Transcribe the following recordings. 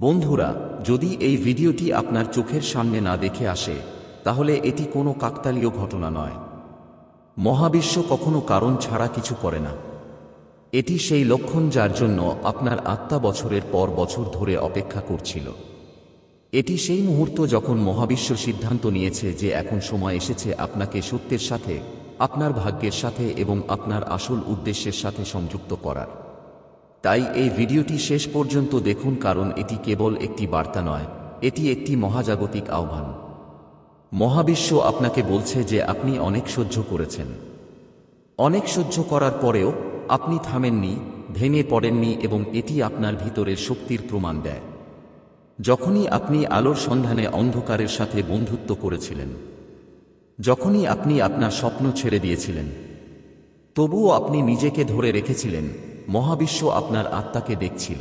বন্ধুরা, যদি এই ভিডিওটি আপনার চোখের সামনে না দেখে আসে, তাহলে এটি কোনো কাকতালীয় ঘটনা নয়। মহাবিশ্ব কখনো কারণ ছাড়া কিছু করে না। এটি সেই লক্ষণ যার জন্য আপনার আত্মা বছরের পর বছর ধরে অপেক্ষা করছিল। এটি সেই মুহূর্ত যখন মহাবিশ্ব সিদ্ধান্ত নিয়েছে যে এখন সময় এসেছে আপনাকে সত্যের সাথে, আপনার ভাগ্যের সাথে এবং আপনার আসল উদ্দেশ্যের সাথে সংযুক্ত করার। তাই এই ভিডিওটি শেষ পর্যন্ত দেখুন কারণ এটি কেবল একটি বার্তা নয়, এটি একটি মহাজাগতিক আহ্বান। মহাবিশ্ব আপনাকে বলছে যে আপনি অনেক সহ্য করেছেন। অনেক সহ্য করার পরেও আপনি থামেননি, ভেঙে পড়েননি এবং এটি আপনার ভিতরের শক্তির প্রমাণ দেয়। যখনই আপনি আলোর সন্ধানে অন্ধকারের সাথে বন্ধুত্ব করেছিলেন, যখনই আপনি আপনার স্বপ্ন ছেড়ে দিয়েছিলেন, তবুও আপনি নিজেকে ধরে রেখেছিলেন মহাবিশ্ব আপনার আত্মাকে দেখছিল।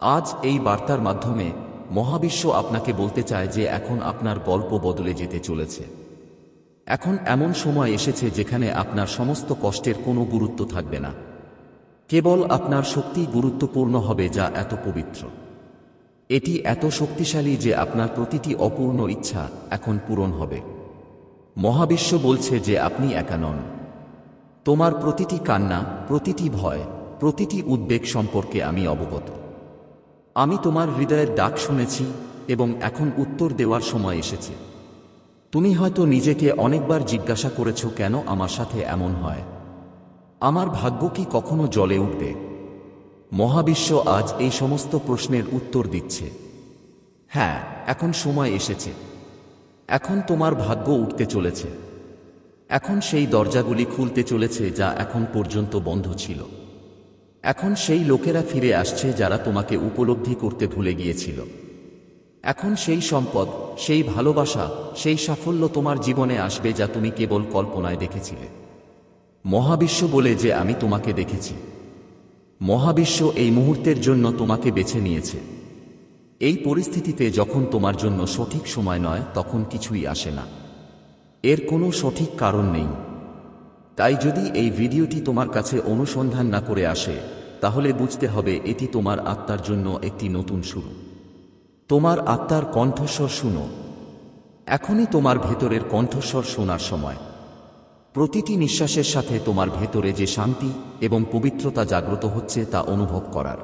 আজ এই বার্তার মাধ্যমে মহাবিশ্ব আপনাকে বলতে চায় যে এখন আপনার গল্প বদলে যেতে চলেছে। এখন এমন সময় এসেছে যেখানে আপনার সমস্ত কষ্টের কোনো গুরুত্ব থাকবে না। কেবল আপনার শক্তি গুরুত্বপূর্ণ হবে যা এত পবিত্র। এটি এত শক্তিশালী যে আপনার প্রতিটি অপূর্ণ ইচ্ছা এখন পূরণ হবে। মহাবিশ্ব বলছে যে আপনি একা নন। তোমার প্রতিটি কান্না, প্রতিটি ভয়, প্রতিটি উদ্বেগ সম্পর্কে আমি অবগত। আমি তোমার হৃদয়ের ডাক শুনেছি এবং এখন উত্তর দেওয়ার সময় এসেছে। তুমি হয়তো নিজেকে অনেকবার জিজ্ঞাসা করেছ কেন আমার সাথে এমন হয়। আমার ভাগ্য কি কখনো জলে উঠবে? মহাবিশ্ব আজ এই সমস্ত প্রশ্নের উত্তর দিচ্ছে। হ্যাঁ এখন সময় এসেছে। এখন তোমার ভাগ্য উঠতে চলেছে। এখন সেই দরজাগুলি খুলতে চলেছে যা এখন পর্যন্ত বন্ধ ছিল। এখন সেই লোকেরা ফিরে আসছে যারা তোমাকে উপলব্ধি করতে ভুলে গিয়েছিল। এখন সেই সম্পদ, সেই ভালোবাসা, সেই সাফল্য তোমার জীবনে আসবে যা তুমি কেবল কল্পনায় দেখেছিলে। মহাবিশ্ব বলে যে আমি তোমাকে দেখেছি। মহাবিশ্ব এই মুহূর্তের জন্য তোমাকে বেছে নিয়েছে। এই পরিস্থিতিতে যখন তোমার জন্য সঠিক সময় নয়, তখন কিছুই আসে না। এর কোনো সঠিক কারণ নেই। তাই যদি এই ভিডিওটি তোমার কাছে অনুসন্ধান না করে আসে, তাহলে বুঝতে হবে এটি তোমার আত্মার জন্য একটি নতুন শুরু। তোমার আত্মার কণ্ঠস্বর শুনো। এখনই তোমার ভেতরের কণ্ঠস্বর শোনার সময়। প্রতিটি নিঃশ্বাসের সাথে তোমার ভেতরে যে শান্তি এবং পবিত্রতা জাগ্রত হচ্ছে তা অনুভব করার।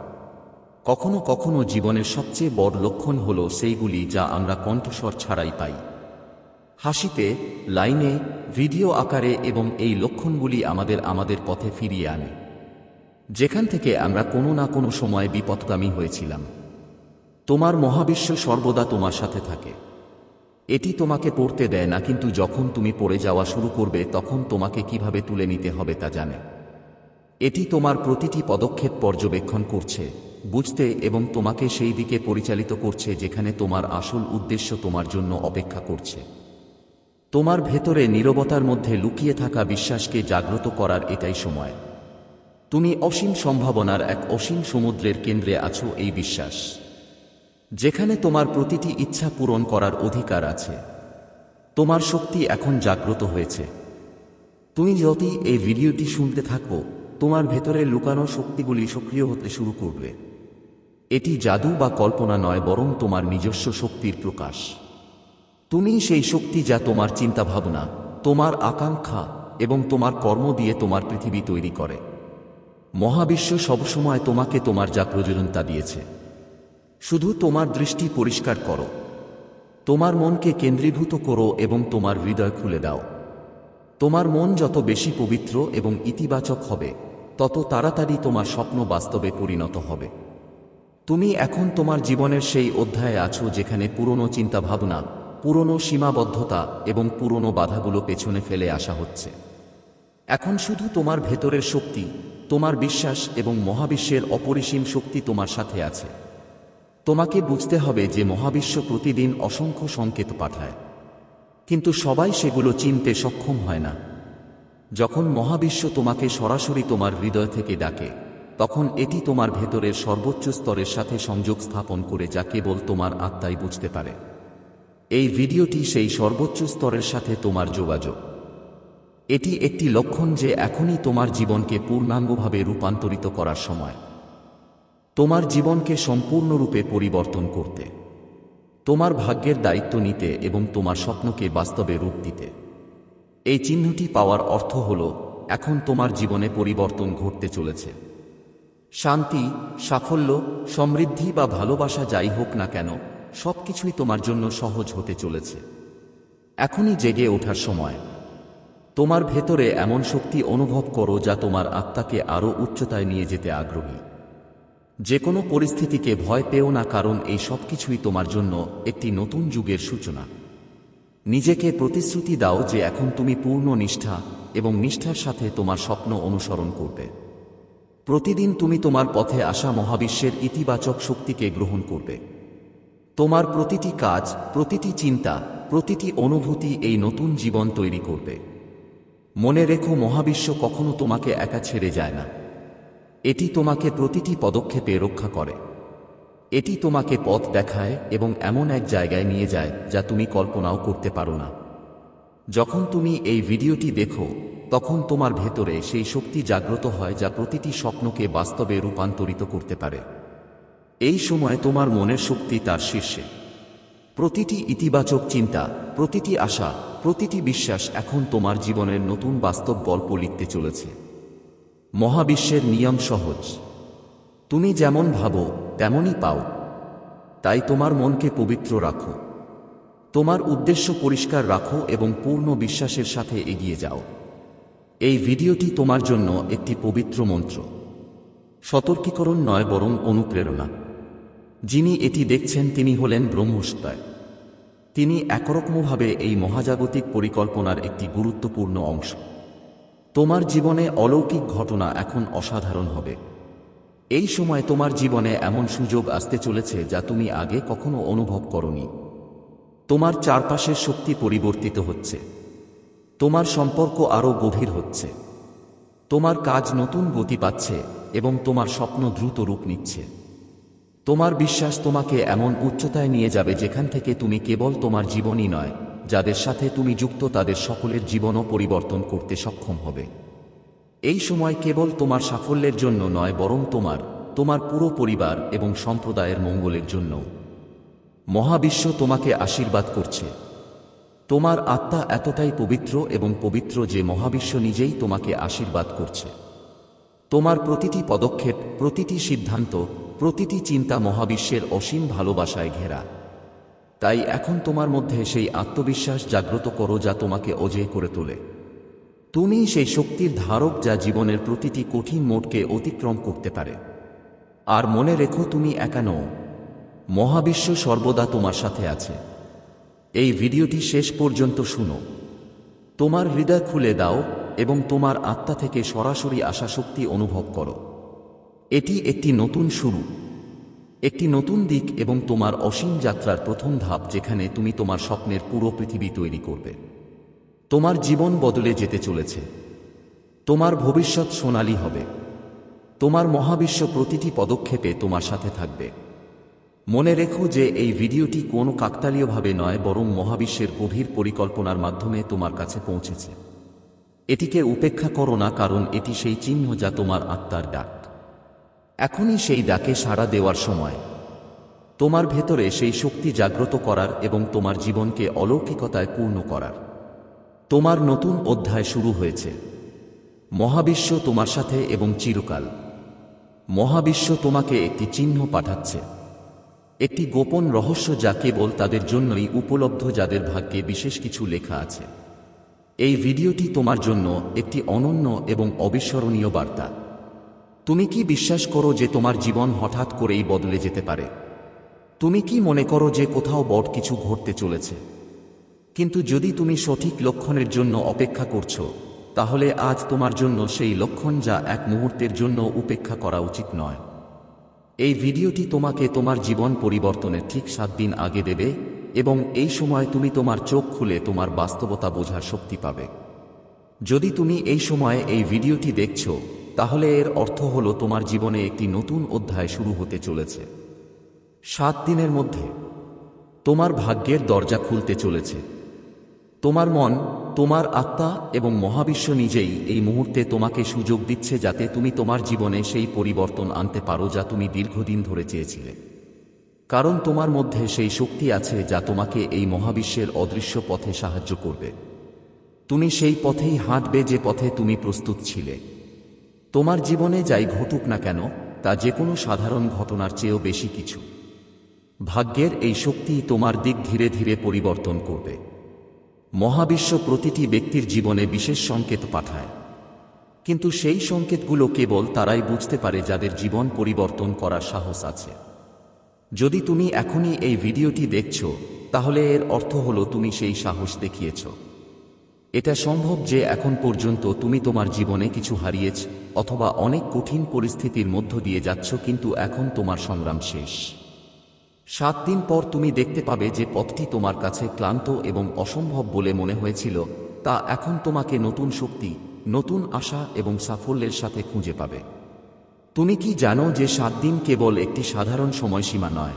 কখনো কখনো জীবনের সবচেয়ে বড় লক্ষণ হল সেইগুলি যা আমরা কণ্ঠস্বর ছাড়াই পাই। হাসিতে, লাইনে, ভিডিও আকারে এবং এই লক্ষণগুলি আমাদের আমাদের পথে ফিরিয়ে আনে। যেখান থেকে আমরা কোনো না কোনো সময় বিপদগামী হয়েছিলাম। তোমার মহাবিশ্ব সর্বদা তোমার সাথে থাকে। এটি তোমাকে পড়তে দেয় না, কিন্তু যখন তুমি পড়ে যাওয়া শুরু করবে, তখন তোমাকে কীভাবে তুলে নিতে হবে তা জানে। এটি তোমার প্রতিটি পদক্ষেপ পর্যবেক্ষণ করছে, বুঝতে এবং তোমাকে সেই দিকে পরিচালিত করছে যেখানে তোমার আসল উদ্দেশ্য তোমার জন্য অপেক্ষা করছে। তোমার ভেতরে নীরবতার মধ্যে লুকিয়ে থাকা বিশ্বাসকে জাগ্রত করার এটাই সময়। তুমি অসীম সম্ভাবনার এক অসীম সমুদ্রের কেন্দ্রে আছো এই বিশ্বাস। যেখানে তোমার প্রতিটি ইচ্ছা পূরণ করার অধিকার আছে। তোমার শক্তি এখন জাগ্রত হয়েছে। তুমি যতই এই ভিডিওটি শুনতে থাকো, তোমার ভেতরে লুকানো শক্তিগুলি সক্রিয় হতে শুরু করবে। এটি জাদু বা কল্পনা নয়, বরং তোমার নিজস্ব শক্তির প্রকাশ। তুমি সেই শক্তি যা তোমার চিন্তাভাবনা, তোমার আকাঙ্ক্ষা এবং তোমার কর্ম দিয়ে তোমার পৃথিবী তৈরি করে। মহাবিশ্ব সবসময় তোমাকে তোমার যা প্রয়োজন তা দিয়েছে। শুধু তোমার দৃষ্টি পরিষ্কার করো। তোমার মনকে কেন্দ্রীভূত করো এবং তোমার হৃদয় খুলে দাও। তোমার মন যত বেশি পবিত্র এবং ইতিবাচক হবে, তত তাড়াতাড়ি তোমার স্বপ্ন বাস্তবে পরিণত হবে। তুমি এখন তোমার জীবনের সেই অধ্যায়ে আছো যেখানে পুরনো চিন্তাভাবনা পুরনো সীমাবদ্ধতা এবং পুরনো বাধাগুলো পেছনে ফেলে আসা হচ্ছে। এখন শুধু তোমার ভেতরের শক্তি, তোমার বিশ্বাস এবং মহাবিশ্বের অপরিসীম শক্তি তোমার সাথে আছে। তোমাকে বুঝতে হবে যে মহাবিশ্ব প্রতিদিন অসংখ্য সংকেত পাঠায়। কিন্তু সবাই সেগুলো চিনতে সক্ষম হয় না। যখন মহাবিশ্ব তোমাকে সরাসরি তোমার হৃদয় থেকে ডাকে, তখন এটি তোমার ভেতরের সর্বোচ্চ স্তরের সাথে সংযোগ স্থাপন করে যা কেবল তোমার আত্মাই বুঝতে পারে। এই ভিডিওটি সেই সর্বোচ্চ স্তরের সাথে তোমার যোগাযোগ। এটি একটি লক্ষণ যে এখনই তোমার জীবনকে পূর্ণাঙ্গভাবে রূপান্তরিত করার সময়। তোমার জীবনকে সম্পূর্ণরূপে পরিবর্তন করতে। তোমার ভাগ্যের দায়িত্ব নিতে এবং তোমার স্বপ্নকে বাস্তবে রূপ দিতে। এই চিহ্নটি পাওয়ার অর্থ হল, এখন তোমার জীবনে পরিবর্তন ঘটতে চলেছে। শান্তি, সাফল্য, সমৃদ্ধি বা ভালোবাসা যাই হোক না কেন সবকিছুই তোমার জন্য সহজ হতে চলেছে। এখনই জেগে ওঠার সময়। তোমার ভেতরে এমন শক্তি অনুভব করো যা তোমার আত্মাকে আরও উচ্চতায় নিয়ে যেতে আগ্রহী। যে কোনো পরিস্থিতিকে ভয় পেও না কারণ এই সব কিছুই তোমার জন্য একটি নতুন যুগের সূচনা। নিজেকে প্রতিশ্রুতি দাও যে এখন তুমি পূর্ণ নিষ্ঠা এবং নিষ্ঠার সাথে তোমার স্বপ্ন অনুসরণ করবে। প্রতিদিন তুমি তোমার পথে আসা মহাবিশ্বের ইতিবাচক শক্তিকে গ্রহণ করবে। তোমার প্রতিটি কাজ, প্রতিটি চিন্তা, প্রতিটি অনুভূতি এই নতুন জীবন তৈরি করবে। মনে রেখো, মহাবিশ্ব কখনো তোমাকে একা ছেড়ে যায় না। এটি তোমাকে প্রতিটি পদক্ষেপে রক্ষা করে। এটি তোমাকে পথ দেখায় এবং এমন এক জায়গায় নিয়ে যায় যা তুমি কল্পনাও করতে পারো না। যখন তুমি এই ভিডিওটি দেখো, তখন তোমার ভেতরে সেই শক্তি জাগ্রত হয় যা প্রতিটি স্বপ্নকে বাস্তবে রূপান্তরিত করতে পারে। এই সময় তোমার মনের শক্তি তার শীর্ষে। প্রতিটি ইতিবাচক চিন্তা, প্রতিটি আশা, প্রতিটি বিশ্বাস এখন তোমার জীবনের নতুন বাস্তব গল্প লিখতে চলেছে। মহাবিশ্বের নিয়ম সহজ। তুমি যেমন ভাবো, তেমনই পাও। তাই তোমার মনকে পবিত্র রাখো। তোমার উদ্দেশ্য পরিষ্কার রাখো এবং পূর্ণ বিশ্বাসের সাথে এগিয়ে যাও। এই ভিডিওটি তোমার জন্য একটি পবিত্র মন্ত্র। সতর্কীকরণ নয় বরং অনুপ্রেরণা। যিনি এটি দেখছেন তিনি হলেন ব্রহ্মস্তয় তিনি একরকমভাবে এই মহাজাগতিক পরিকল্পনার একটি গুরুত্বপূর্ণ অংশ। তোমার জীবনে অলৌকিক ঘটনা এখন অসাধারণ হবে। এই সময় তোমার জীবনে এমন সুযোগ আসতে চলেছে যা তুমি আগে কখনো অনুভব করনি। তোমার চারপাশের শক্তি পরিবর্তিত হচ্ছে। তোমার সম্পর্ক আরও গভীর হচ্ছে। তোমার কাজ নতুন গতি পাচ্ছে এবং তোমার স্বপ্ন দ্রুত রূপ নিচ্ছে। তোমার বিশ্বাস তোমাকে এমন উচ্চতায় নিয়ে যাবে যেখান থেকে তুমি কেবল তোমার জীবনই নয়, যাদের সাথে তুমি যুক্ত তাদের সকলের জীবনও পরিবর্তন করতে সক্ষম হবে। এই সময় কেবল তোমার সাফল্যের জন্য নয়, বরং তোমার তোমার পুরো পরিবার এবং সম্প্রদায়ের মঙ্গলের জন্য মহাবিশ্ব তোমাকে আশীর্বাদ করছে। তোমার আত্মা এতটাই পবিত্র এবং পবিত্র যে মহাবিশ্ব নিজেই তোমাকে আশীর্বাদ করছে। তোমার প্রতিটি পদক্ষেপ, প্রতিটি সিদ্ধান্ত প্রতিটি চিন্তা মহাবিশ্বের অসীম ভালোবাসায় ঘেরা। তাই এখন তোমার মধ্যে সেই আত্মবিশ্বাস জাগ্রত করো যা তোমাকে অজেয় করে তোলে। তুমি সেই শক্তির ধারক যা জীবনের প্রতিটি কঠিন মোটকে অতিক্রম করতে পারে। আর মনে রেখো তুমি একা নও, মহাবিশ্ব সর্বদা তোমার সাথে আছে। এই ভিডিওটি শেষ পর্যন্ত শুনো। তোমার হৃদয় খুলে দাও এবং তোমার আত্মা থেকে সরাসরি আসা শক্তি অনুভব করো। এটি একটি নতুন শুরু। একটি নতুন দিক এবং তোমার অসীম যাত্রার প্রথম ধাপ যেখানে তুমি তোমার স্বপ্নের পুরো পৃথিবী তৈরি করবে। তোমার জীবন বদলে যেতে চলেছে। তোমার ভবিষ্যৎ সোনালী হবে। তোমার মহাবিশ্ব প্রতিটি পদক্ষেপে তোমার সাথে থাকবে। মনে রেখো যে এই ভিডিওটি কোনো কাকতালীয়ভাবে নয়, বরং মহাবিশ্বের গভীর পরিকল্পনার মাধ্যমে তোমার কাছে পৌঁছেছে। এটিকে উপেক্ষা করো না, কারণ এটি সেই চিহ্ন যা তোমার আত্মার ডাক। এখনই সেই ডাকে সাড়া দেওয়ার সময়। তোমার ভেতরে সেই শক্তি জাগ্রত করার এবং তোমার জীবনকে অলৌকিকতায় পূর্ণ করার। তোমার নতুন অধ্যায় শুরু হয়েছে। মহাবিশ্ব তোমার সাথে এবং চিরকাল। মহাবিশ্ব তোমাকে একটি চিহ্ন পাঠাচ্ছে। একটি গোপন রহস্য যা কেবল তাদের জন্যই উপলব্ধ যাদের ভাগ্যে বিশেষ কিছু লেখা আছে। এই ভিডিওটি তোমার জন্য একটি অনন্য এবং অবিস্মরণীয় বার্তা। তুমি কি বিশ্বাস করো যে তোমার জীবন হঠাৎ করেই বদলে যেতে পারে? তুমি কি মনে করো যে কোথাও বড় কিছু ঘটতে চলেছে? কিন্তু যদি তুমি সঠিক লক্ষণের জন্য অপেক্ষা করছ, তাহলে আজ তোমার জন্য সেই লক্ষণ যা এক মুহূর্তের জন্য উপেক্ষা করা উচিত নয়। এই ভিডিওটি তোমাকে তোমার জীবন পরিবর্তনের ঠিক সাত দিন আগে দেবে এবং এই সময় তুমি তোমার চোখ খুলে তোমার বাস্তবতা বোঝার শক্তি পাবে। যদি তুমি এই সময়ে এই ভিডিওটি দেখছ তাহলে এর অর্থ হল তোমার জীবনে একটি নতুন অধ্যায় শুরু হতে চলেছে। সাত দিনের মধ্যে তোমার ভাগ্যের দরজা খুলতে চলেছে। তোমার মন, তোমার আত্মা এবং মহাবিশ্ব নিজেই এই মুহূর্তে তোমাকে সুযোগ দিচ্ছে যাতে তুমি তোমার জীবনে সেই পরিবর্তন আনতে পারো যা তুমি দীর্ঘদিন ধরে চেয়েছিলে। কারণ তোমার মধ্যে সেই শক্তি আছে যা তোমাকে এই মহাবিশ্বের অদৃশ্য পথে সাহায্য করবে। তুমি সেই পথেই হাঁটবে যে পথে তুমি প্রস্তুত ছিলে। তোমার জীবনে যাই ঘটুক না কেন, তা যে কোনো সাধারণ ঘটনার চেয়েও বেশি কিছু। ভাগ্যের এই শক্তি তোমার দিক ধীরে ধীরে পরিবর্তন করবে। মহাবিশ্ব প্রতিটি ব্যক্তির জীবনে বিশেষ সংকেত পাঠায়। কিন্তু সেই সংকেতগুলো কেবল তারাই বুঝতে পারে যাদের জীবন পরিবর্তন করার সাহস আছে। যদি তুমি এখনই এই ভিডিওটি দেখছ, তাহলে এর অর্থ হলো তুমি সেই সাহস দেখিয়েছ। এটা সম্ভব যে এখন পর্যন্ত তুমি তোমার জীবনে কিছু হারিয়েছ অথবা অনেক কঠিন পরিস্থিতির মধ্য দিয়ে যাচ্ছ কিন্তু এখন তোমার সংগ্রাম শেষ। সাত দিন পর তুমি দেখতে পাবে যে পথটি তোমার কাছে ক্লান্ত এবং অসম্ভব বলে মনে হয়েছিল, তা এখন তোমাকে নতুন শক্তি, নতুন আশা এবং সাফল্যের সাথে খুঁজে পাবে। তুমি কি জানো যে সাত দিন কেবল একটি সাধারণ সময়সীমা নয়?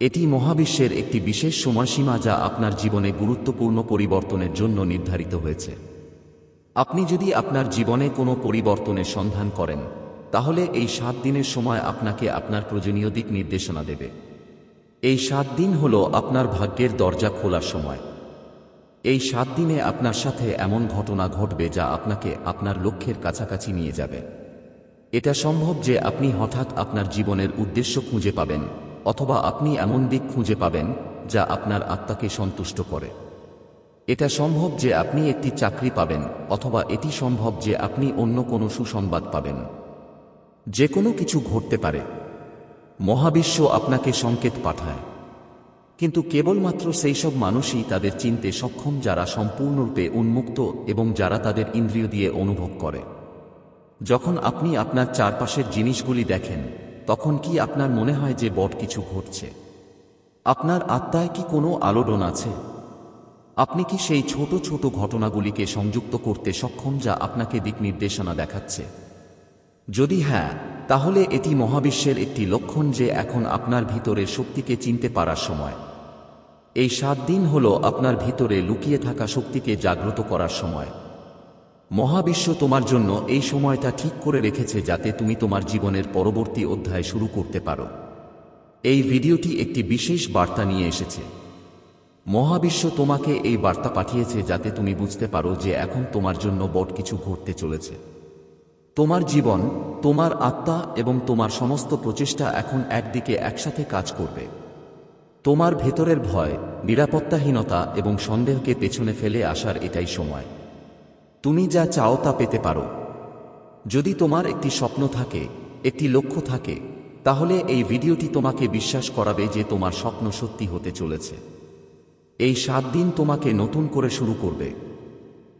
এটি মহাবিশ্বের একটি বিশেষ সময়সীমা যা আপনার জীবনে গুরুত্বপূর্ণ পরিবর্তনের জন্য নির্ধারিত হয়েছে। আপনি যদি আপনার জীবনে কোনো পরিবর্তনের সন্ধান করেন, তাহলে এই সাত দিনের সময় আপনাকে আপনার প্রয়োজনীয় দিক নির্দেশনা দেবে। এই সাত দিন হল আপনার ভাগ্যের দরজা খোলার সময়। এই সাত দিনে আপনার সাথে এমন ঘটনা ঘটবে যা আপনাকে আপনার লক্ষ্যের কাছাকাছি নিয়ে যাবে। এটা সম্ভব যে আপনি হঠাৎ আপনার জীবনের উদ্দেশ্য খুঁজে পাবেন, অথবা আপনি এমন দিক খুঁজে পাবেন যা আপনার আত্মাকে সন্তুষ্ট করে। এটা সম্ভব যে আপনি একটি চাকরি পাবেন, অথবা এটি সম্ভব যে আপনি অন্য কোনো সুসংবাদ পাবেন। যে কোনো কিছু ঘটতে পারে। মহাবিশ্ব আপনাকে সংকেত পাঠায়। কিন্তু কেবলমাত্র সেই সব মানুষই তাদের চিনতে সক্ষম যারা সম্পূর্ণরূপে উন্মুক্ত এবং যারা তাদের ইন্দ্রিয় দিয়ে অনুভব করে। যখন আপনি আপনার চারপাশের জিনিসগুলি দেখেন, তখন কি আপনার মনে হয় যে বট কিছু ঘটছে? আপনার আত্মায় কি কোনো আলোড়ন আছে? আপনি কি সেই ছোট ছোট ঘটনাগুলিকে সংযুক্ত করতে সক্ষম যা আপনাকে দিক নির্দেশনা দেখাচ্ছে? যদি হ্যাঁ তাহলে এটি মহাবিশ্বের একটি লক্ষণ যে এখন আপনার ভিতরের শক্তিকে চিনতে পারার সময়। এই সাত দিন হল আপনার ভিতরে লুকিয়ে থাকা শক্তিকে জাগ্রত করার সময়। মহাবিশ্ব তোমার জন্য এই সময়টা ঠিক করে রেখেছে যাতে তুমি তোমার জীবনের পরবর্তী অধ্যায় শুরু করতে পারো। এই ভিডিওটি একটি বিশেষ বার্তা নিয়ে এসেছে। মহাবিশ্ব তোমাকে এই বার্তা পাঠিয়েছে যাতে তুমি বুঝতে পারো যে এখন তোমার জন্য বট কিছু ঘটতে চলেছে। তোমার জীবন, তোমার আত্মা এবং তোমার সমস্ত প্রচেষ্টা এখন একদিকে একসাথে কাজ করবে। তোমার ভেতরের ভয়, নিরাপত্তাহীনতা এবং সন্দেহকে পেছনে ফেলে আসার এটাই সময়। তুমি যা চাও তা পেতে পারো। যদি তোমার একটি স্বপ্ন থাকে, একটি লক্ষ্য থাকে, তাহলে এই ভিডিওটি তোমাকে বিশ্বাস করাবে যে তোমার স্বপ্ন সত্যি হতে চলেছে। এই সাত দিন তোমাকে নতুন করে শুরু করবে।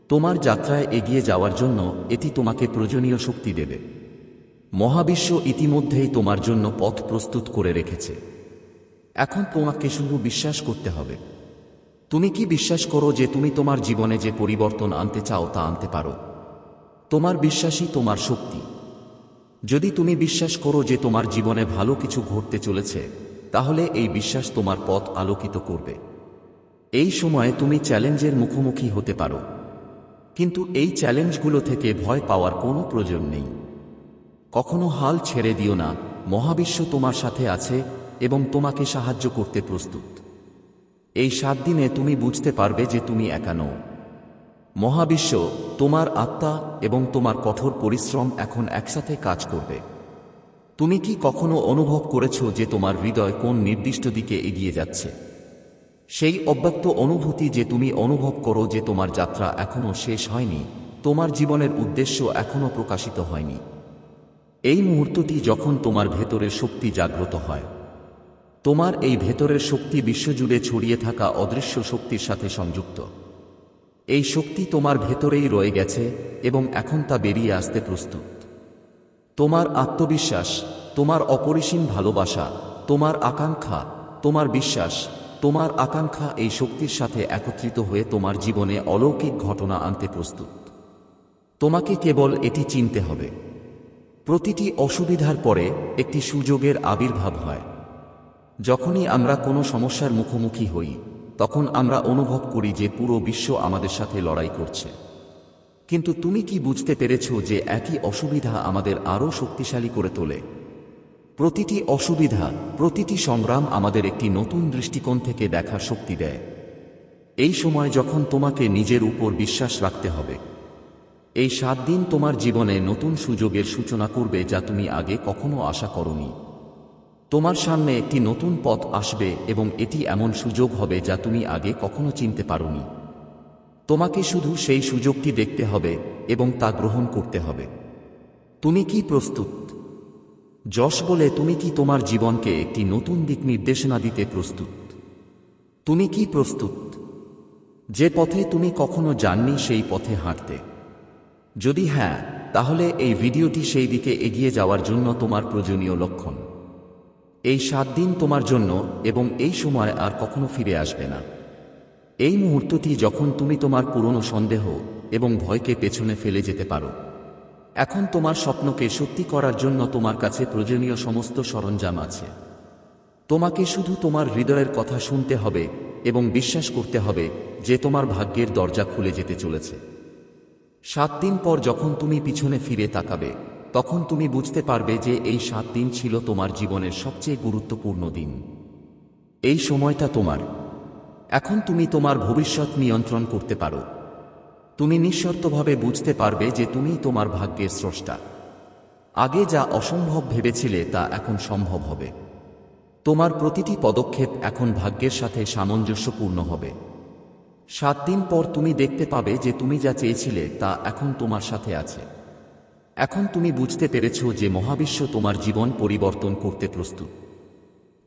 তোমার যাত্রায় এগিয়ে যাওয়ার জন্য এটি তোমাকে প্রয়োজনীয় শক্তি দেবে। মহাবিশ্ব ইতিমধ্যেই তোমার জন্য পথ প্রস্তুত করে রেখেছে। এখন তোমাকে শুধু বিশ্বাস করতে হবে। তুমি কি বিশ্বাস করো যে তুমি তোমার জীবনে যে পরিবর্তন আনতে চাও তা আনতে পারো? তোমার বিশ্বাসই তোমার শক্তি। যদি তুমি বিশ্বাস করো যে তোমার জীবনে ভালো কিছু ঘটতে চলেছে, তাহলে এই বিশ্বাস তোমার পথ আলোকিত করবে। এই সময়ে তুমি চ্যালেঞ্জের মুখোমুখি হতে পারো। কিন্তু এই চ্যালেঞ্জগুলো থেকে ভয় পাওয়ার কোনো প্রয়োজন নেই। কখনো হাল ছেড়ে দিও না। মহাবিশ্ব তোমার সাথে আছে এবং তোমাকে সাহায্য করতে প্রস্তুত। এই সাত দিনে তুমি বুঝতে পারবে যে তুমি একা নও। মহাবিশ্ব, তোমার আত্মা এবং তোমার কঠোর পরিশ্রম এখন একসাথে কাজ করবে। তুমি কি কখনো অনুভব করেছ যে তোমার হৃদয় কোন নির্দিষ্ট দিকে এগিয়ে যাচ্ছে? সেই অব্যক্ত অনুভূতি যে তুমি অনুভব করো যে তোমার যাত্রা এখনও শেষ হয়নি, তোমার জীবনের উদ্দেশ্য এখনও প্রকাশিত হয়নি। এই মুহূর্তটি যখন তোমার ভেতরের শক্তি জাগ্রত হয়। তোমার এই ভেতরের শক্তি বিশ্বজুড়ে ছড়িয়ে থাকা অদৃশ্য শক্তির সাথে সংযুক্ত। এই শক্তি তোমার ভেতরেই রয়ে গেছে এবং এখন তা বেরিয়ে আসতে প্রস্তুত। তোমার আত্মবিশ্বাস, তোমার অপরিসীম ভালোবাসা, তোমার আকাঙ্ক্ষা, তোমার বিশ্বাস তোমার আকাঙ্ক্ষা এই শক্তির সাথে একত্রিত হয়ে তোমার জীবনে অলৌকিক ঘটনা আনতে প্রস্তুত। তোমাকে কেবল এটি চিনতে হবে। প্রতিটি অসুবিধার পরে একটি সুযোগের আবির্ভাব হয়। যখনই আমরা কোনো সমস্যার মুখোমুখি হই, তখন আমরা অনুভব করি যে পুরো বিশ্ব আমাদের সাথে লড়াই করছে। কিন্তু তুমি কি বুঝতে পেরেছ যে একই অসুবিধা আমাদের আরও শক্তিশালী করে তোলে? প্রতিটি অসুবিধা, প্রতিটি সংগ্রাম আমাদের একটি নতুন দৃষ্টিকোণ থেকে দেখার শক্তি দেয়। এই সময় যখন তোমাকে নিজের উপর বিশ্বাস রাখতে হবে, এই সাত দিন তোমার জীবনে নতুন সুযোগের সূচনা করবে যা তুমি আগে কখনো আশা করনি। তোমার সামনে একটি নতুন পথ আসবে এবং এটি এমন সুযোগ হবে যা তুমি আগে কখনো চিনতে পারোনি। তোমাকে শুধু সেই সুযোগটি দেখতে হবে এবং তা গ্রহণ করতে হবে। তুমি কি প্রস্তুত? যশ বলে তুমি কি তোমার জীবনকে একটি নতুন দিক নির্দেশনা দিতে প্রস্তুত? তুমি কি প্রস্তুত? যে পথে তুমি কখনো যাননি সেই পথে হাঁটতে। যদি হ্যাঁ তাহলে এই ভিডিওটি সেই দিকে এগিয়ে যাওয়ার জন্য তোমার প্রয়োজনীয় লক্ষণ। এই সাত দিন তোমার জন্য এবং এই সময় আর কখনো ফিরে আসবে না। এই মুহূর্তটি যখন তুমি তোমার পুরনো সন্দেহ এবং ভয়কে পেছনে ফেলে যেতে পারো। এখন তোমার স্বপ্নকে সত্যি করার জন্য তোমার কাছে প্রয়োজনীয় সমস্ত সরঞ্জাম আছে। তোমাকে শুধু তোমার হৃদয়ের কথা শুনতে হবে এবং বিশ্বাস করতে হবে যে তোমার ভাগ্যের দরজা খুলে যেতে চলেছে। সাত দিন পর যখন তুমি পিছনে ফিরে তাকাবে, তখন তুমি বুঝতে পারবে যে এই সাত দিন ছিল তোমার জীবনের সবচেয়ে গুরুত্বপূর্ণ দিন। এই সময়টা তোমার। এখন তুমি তোমার ভবিষ্যৎ নিয়ন্ত্রণ করতে পারো। তুমি নিঃশর্তভাবে বুঝতে পারবে যে তুমি তোমার ভাগ্যের স্রষ্টা। আগে যা অসম্ভব ভেবেছিলে তা এখন সম্ভব হবে। তোমার প্রতিটি পদক্ষেপ এখন ভাগ্যের সাথে সামঞ্জস্যপূর্ণ হবে। সাত দিন পর তুমি দেখতে পাবে যে তুমি যা চেয়েছিলে তা এখন তোমার সাথে আছে। এখন তুমি বুঝতে পেরেছ যে মহাবিশ্ব তোমার জীবন পরিবর্তন করতে প্রস্তুত।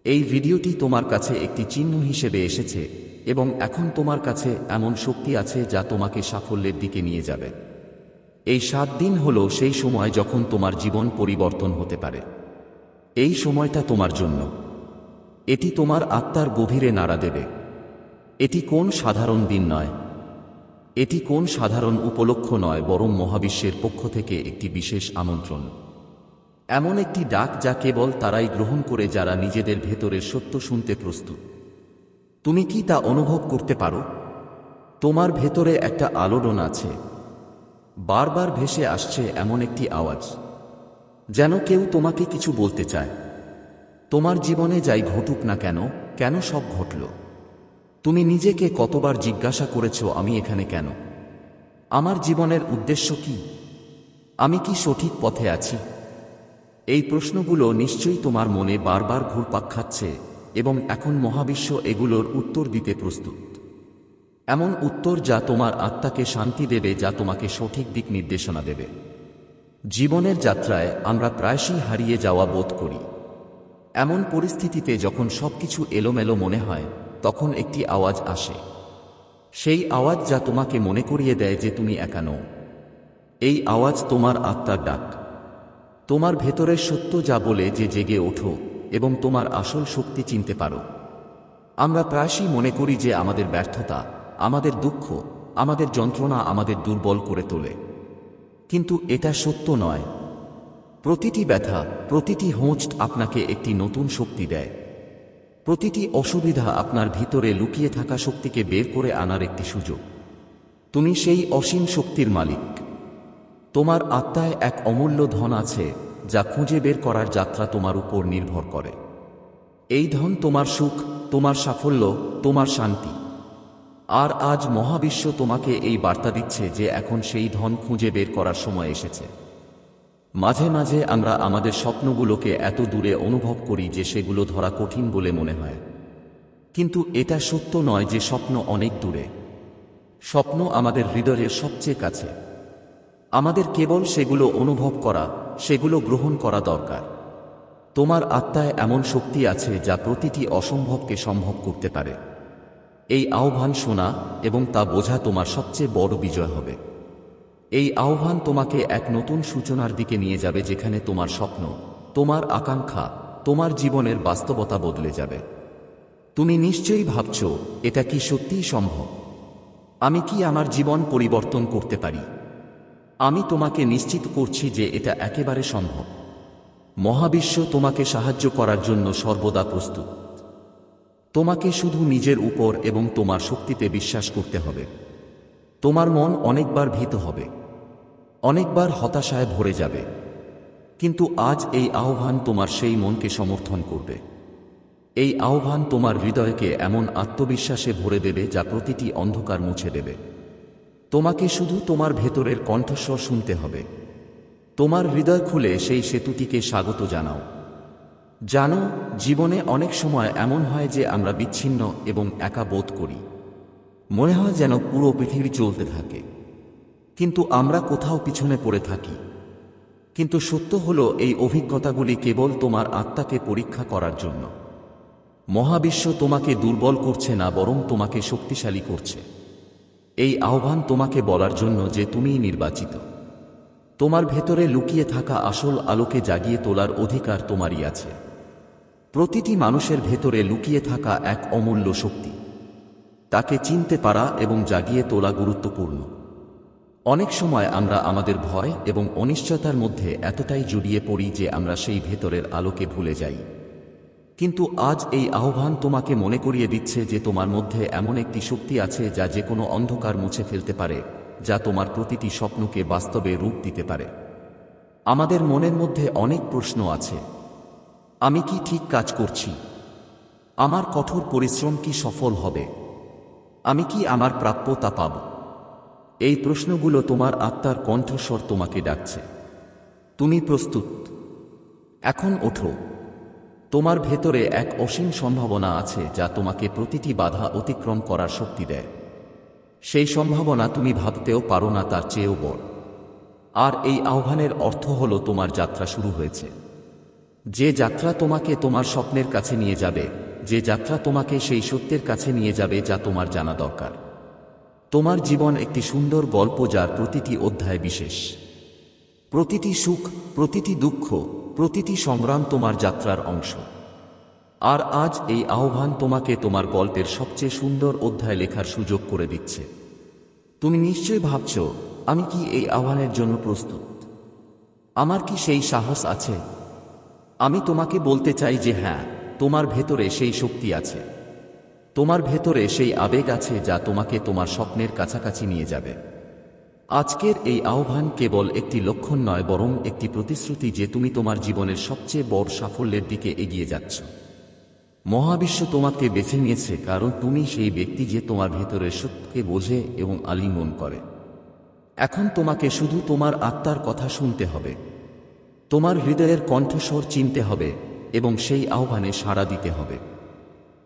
এই ভিডিওটি তোমার কাছে একটি চিহ্ন হিসেবে এসেছে। এবং এখন তোমার কাছে এমন শক্তি আছে যা তোমাকে সাফল্যের দিকে নিয়ে যাবে। এই সাত দিন হল সেই সময় যখন তোমার জীবন পরিবর্তন হতে পারে। এই সময়টা তোমার জন্য। এটি তোমার আত্মার গভীরে নাড়া দেবে। এটি কোন সাধারণ দিন নয়। এটি কোন সাধারণ উপলক্ষ নয়, বরং মহাবিশ্বের পক্ষ থেকে একটি বিশেষ আমন্ত্রণ। এমন একটি ডাক যা কেবল তারাই গ্রহণ করে যারা নিজেদের ভেতরের সত্য শুনতে প্রস্তুত। তুমি কি তা অনুভব করতে পারো? তোমার ভেতরে একটা আলোড়ন আছে। বারবার ভেসে আসছে এমন একটি আওয়াজ, যেন কেউ তোমাকে কিছু বলতে চায়। তোমার জীবনে যাই ঘটুক না কেন কেন সব ঘটল? তুমি নিজেকে কতবার জিজ্ঞাসা করেছ আমি এখানে কেন? আমার জীবনের উদ্দেশ্য কি? আমি কি সঠিক পথে আছি? এই প্রশ্নগুলো নিশ্চয়ই তোমার মনে বারবার ঘুরপাক খাচ্ছে। এবং এখন মহাবিশ্ব এগুলোর উত্তর দিতে প্রস্তুত। এমন উত্তর যা তোমার আত্মাকে শান্তি দেবে, যা তোমাকে সঠিক দিক নির্দেশনা দেবে। জীবনের যাত্রায় আমরা প্রায়শই হারিয়ে যাওয়া বোধ করি। এমন পরিস্থিতিতে যখন সবকিছু এলোমেলো মনে হয়, তখন একটি আওয়াজ আসে। সেই আওয়াজ যা তোমাকে মনে করিয়ে দেয় যে তুমি একা নও। এই আওয়াজ তোমার আত্মার ডাক। তোমার ভেতরের সত্য যা বলে যে জেগে ওঠো এবং তোমার আসল শক্তি চিনতে পারো। আমরা প্রায়শই মনে করি যে আমাদের ব্যর্থতা, আমাদের দুঃখ, আমাদের যন্ত্রণা আমাদের দুর্বল করে তোলে। কিন্তু এটা সত্য নয়। প্রতিটি ব্যথা, প্রতিটি হোঁচ আপনাকে একটি নতুন শক্তি দেয়। প্রতিটি অসুবিধা আপনার ভিতরে লুকিয়ে থাকা শক্তিকে বের করে আনার একটি সুযোগ। তুমি সেই অসীম শক্তির মালিক। তোমার আত্মায় এক অমূল্য ধন আছে। যা খুঁজে বের করার যাত্রা তোমার উপর নির্ভর করে। এই ধন তোমার সুখ, তোমার সাফল্য, তোমার শান্তি। আর আজ মহাবিশ্ব তোমাকে এই বার্তা দিচ্ছে যে এখন সেই ধন খুঁজে বের করার সময় এসেছে। মাঝে মাঝে আমরা আমাদের স্বপ্নগুলোকে এত দূরে অনুভব করি যে সেগুলো ধরা কঠিন বলে মনে হয়। কিন্তু এটা সত্য নয় যে স্বপ্ন অনেক দূরে। স্বপ্ন আমাদের হৃদয়ের সবচেয়ে কাছে। আমাদের কেবল সেগুলো অনুভব করা সেগুলো গ্রহণ করা দরকার। তোমার আত্মায় এমন শক্তি আছে যা প্রতিটি অসম্ভবকে সম্ভব করতে পারে। এই আহ্বান শোনা এবং তা বোঝা তোমার সবচেয়ে বড় বিজয় হবে। এই আহ্বান তোমাকে এক নতুন সূচনার দিকে নিয়ে যাবে যেখানে তোমার স্বপ্ন, তোমার আকাঙ্ক্ষা, তোমার জীবনের বাস্তবতা বদলে যাবে। তুমি নিশ্চয়ই ভাবছ, এটা কি সত্যিই সম্ভব? আমি কি আমার জীবন পরিবর্তন করতে পারি? আমি তোমাকে নিশ্চিত করছি যে এটা একেবারে সম্ভব। মহাবিশ্ব তোমাকে সাহায্য করার জন্য সর্বদা প্রস্তুত। তোমাকে শুধু নিজের উপর এবং তোমার শক্তিতে বিশ্বাস করতে হবে। তোমার মন অনেকবার ভীত হবে। অনেকবার হতাশায় ভরে যাবে। কিন্তু আজ এই আহ্বান তোমার সেই মনকে সমর্থন করবে। এই আহ্বান তোমার হৃদয়কে এমন আত্মবিশ্বাসে ভরে দেবে যা প্রতিটি অন্ধকার মুছে দেবে। তোমাকে শুধু তোমার ভেতরের কণ্ঠস্বর শুনতে হবে। তোমার হৃদয় খুলে সেই সেতুটিকে স্বাগত জানাও। জানো, জীবনে অনেক সময় এমন হয় যে আমরা বিচ্ছিন্ন এবং একা বোধ করি। মনে হয় যেন পুরো পৃথিবী চলতে থাকে। কিন্তু আমরা কোথাও পিছনে পড়ে থাকি। কিন্তু সত্য হলো, এই অভিজ্ঞতাগুলি কেবল তোমার আত্মাকে পরীক্ষা করার জন্য। মহাবিশ্ব তোমাকে দুর্বল করছে না, বরং তোমাকে শক্তিশালী করছে। এই আহ্বান তোমাকে বলার জন্য যে তুমিই নির্বাচিত। তোমার ভেতরে লুকিয়ে থাকা আসল আলোকে জাগিয়ে তোলার অধিকার তোমারই আছে। প্রতিটি মানুষের ভেতরে লুকিয়ে থাকা এক অমূল্য শক্তি। তাকে চিনতে পারা এবং জাগিয়ে তোলা গুরুত্বপূর্ণ। অনেক সময় আমরা আমাদের ভয় এবং অনিশ্চয়তার মধ্যে এতটাই জড়িয়ে পড়ি যে আমরা সেই ভেতরের আলোকে ভুলে যাই। কিন্তু আজ এই আহ্বান তোমাকে মনে করিয়ে দিচ্ছে যে তোমার মধ্যে এমন একটি শক্তি আছে যা যে কোনো অন্ধকার মুছে ফেলতে পারে, যা তোমার প্রতিটি স্বপ্নকে বাস্তবে রূপ দিতে পারে। আমাদের মনের মধ্যে অনেক প্রশ্ন আছে। আমি কি ঠিক কাজ করছি? আমার কঠোর পরিশ্রম কি সফল হবে? আমি কি আমার প্রাপ্যতা পাব? এই প্রশ্নগুলো তোমার আত্মার কণ্ঠস্বর তোমাকে ডাকছে। তুমি প্রস্তুত। এখন ওঠো। তোমার ভেতরে এক অসীম সম্ভাবনা আছে যা তোমাকে প্রতিটি বাধা অতিক্রম করার শক্তি দেয়। সেই সম্ভাবনা তুমি ভাবতেও পারো না, তার চেয়েও বড়। আর এই আহ্বানের অর্থ হল তোমার যাত্রা শুরু হয়েছে। যে যাত্রা তোমাকে তোমার স্বপ্নের কাছে নিয়ে যাবে, যে যাত্রা তোমাকে সেই সত্যের কাছে নিয়ে যাবে যা তোমার জানা দরকার। তোমার জীবন একটি সুন্দর গল্প যার প্রতিটি অধ্যায় বিশেষ। প্রতিটি সুখ, প্রতিটি দুঃখ প্রতিটি সংগ্রাম তোমার যাত্রার অংশ। আর আজ এই আহ্বান তোমাকে তোমার গল্পের সবচেয়ে সুন্দর অধ্যায় লেখার সুযোগ করে দিচ্ছে। তুমি নিশ্চয়ই ভাবছ, আমি কি এই আহ্বানের জন্য প্রস্তুত? আমার কি সেই সাহস আছে? আমি তোমাকে বলতে চাই যে হ্যাঁ তোমার ভেতরে সেই শক্তি আছে। তোমার ভেতরে সেই আবেগ আছে যা তোমাকে তোমার স্বপ্নের কাছাকাছি নিয়ে যাবে। আজকের এই আহ্বান কেবল একটি লক্ষণ নয়, বরং একটি প্রতিশ্রুতি যে তুমি তোমার জীবনের সবচেয়ে বড় সাফল্যের দিকে এগিয়ে যাচ্ছ। মহাবিশ্ব তোমাকে বেছে নিয়েছে, কারণ তুমি সেই ব্যক্তি যে তোমার ভেতরের সত্যকে বোঝে এবং আলিঙ্গন করে। এখন তোমাকে শুধু তোমার আত্মার কথা শুনতে হবে। তোমার হৃদয়ের কণ্ঠস্বর চিনতে হবে এবং সেই আহ্বানে সাড়া দিতে হবে।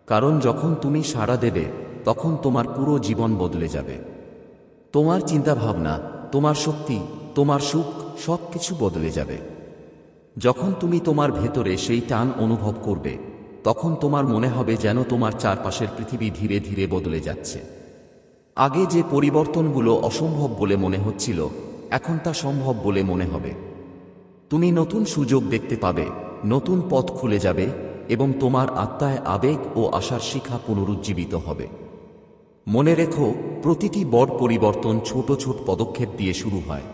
কারণ যখন তুমি সাড়া দেবে, তখন তোমার পুরো জীবন বদলে যাবে। তোমার চিন্তাভাবনা, তোমার শক্তি, তোমার সুখ সব কিছু বদলে যাবে। যখন তুমি তোমার ভেতরে সেই টান অনুভব করবে, তখন তোমার মনে হবে যেন তোমার চারপাশের পৃথিবী ধীরে ধীরে বদলে যাচ্ছে। আগে যে পরিবর্তনগুলো অসম্ভব বলে মনে হচ্ছিল, এখন তা সম্ভব বলে মনে হবে। তুমি নতুন সুযোগ দেখতে পাবে, নতুন পথ খুলে যাবে এবং তোমার আত্মায় আবেগ ও আশার শিখা পুনরুজ্জীবিত হবে। মনে রেখো প্রতিটি বড় পরিবর্তন ছোট ছোট পদক্ষেপ দিয়ে শুরু হয়।